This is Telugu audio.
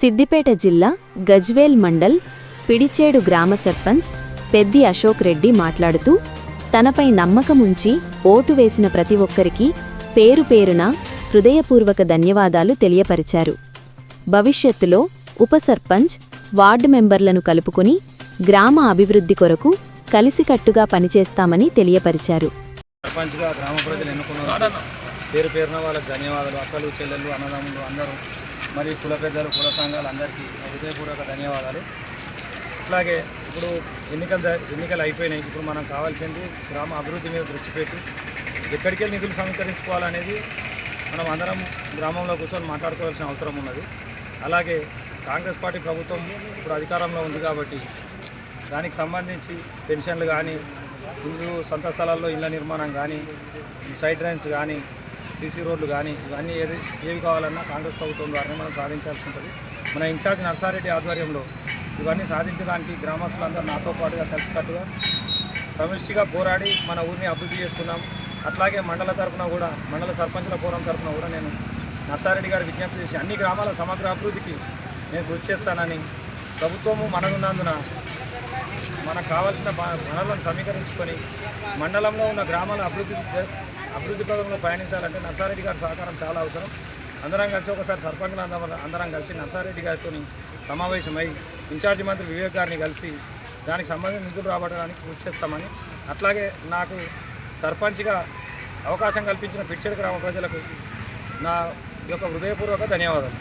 సిద్దిపేట జిల్లా గజ్వేల్ మండల్ పిడిచేడు గ్రామ సర్పంచ్ పెద్ది అశోక్ రెడ్డి మాట్లాడుతూ తనపై నమ్మకముంచి ఓటు వేసిన ప్రతి ఒక్కరికి పేరు పేరున హృదయపూర్వక ధన్యవాదాలు తెలియపరిచారు. భవిష్యత్తులో ఉప సర్పంచ్ వార్డు మెంబర్లను కలుపుకుని గ్రామ అభివృద్ధి కొరకు కలిసికట్టుగా పనిచేస్తామని తెలియపరిచారు. పేరు పేరున వాళ్ళకి ధన్యవాదాలు. అక్కలు చెల్లెళ్ళు అన్నదమ్ములు అందరూ మరియు కుల పెద్దలు కుల సంఘాలు అందరికీ హృదయపూర్వక ధన్యవాదాలు. అట్లాగే ఇప్పుడు ఎన్నికలు ద- ఎన్నికలు అయిపోయినాయి. ఇప్పుడు మనం కావాల్సింది గ్రామ అభివృద్ధి మీద దృష్టి పెట్టి ఎక్కడికి వెళ్ళి నిధులు సమీకరించుకోవాలనేది మనం అందరం గ్రామంలో కూర్చొని మాట్లాడుకోవాల్సిన అవసరం ఉన్నది. అలాగే కాంగ్రెస్ పార్టీ ప్రభుత్వం ఇప్పుడు అధికారంలో ఉంది కాబట్టి దానికి సంబంధించి పెన్షన్లు కానీ ఇల్లు సొంత స్థలాల్లో ఇళ్ళ నిర్మాణం కానీ సైడ్ డ్రైన్స్ కానీ సీసీ రోడ్లు కానీ ఇవన్నీ ఏది ఏవి కావాలన్నా కాంగ్రెస్ ప్రభుత్వం ద్వారానే మనం సాధించాల్సి ఉంటుంది. మన ఇన్ఛార్జ్ నర్సారెడ్డి ఆధ్వర్యంలో ఇవన్నీ సాధించడానికి గ్రామస్తులందరూ నాతో పాటుగా కలిసికట్టుగా సమిష్టిగా పోరాడి మన ఊరిని అభివృద్ధి చేసుకున్నాం. అట్లాగే మండల తరఫున కూడా మండల సర్పంచుల ఫోరం తరపున కూడా నేను నర్సారెడ్డి గారు విజ్ఞప్తి చేసి అన్ని గ్రామాల సమగ్ర అభివృద్ధికి నేను కృషి చేస్తానని ప్రభుత్వము మనకున్నందున మనకు కావాల్సిన వనరులను సమీకరించుకొని మండలంలో ఉన్న గ్రామాల అభివృద్ధి అభివృద్ధి పదంలో పయనించాలంటే నర్సారెడ్డి గారి సహకారం చాలా అవసరం. అందరం కలిసి ఒకసారి సర్పంచులు అందరం అందరం కలిసి నర్సారెడ్డి గారితో సమావేశమై ఇన్ఛార్జి మంత్రి వివేక్ గారిని కలిసి దానికి సంబంధించిన నిధులు రాబడడానికి కృషి చేస్తామని అట్లాగే నాకు సర్పంచ్గా అవకాశం కల్పించిన పిచ్చడి గ్రామ ప్రజలకు నా యొక్క హృదయపూర్వక ధన్యవాదాలు.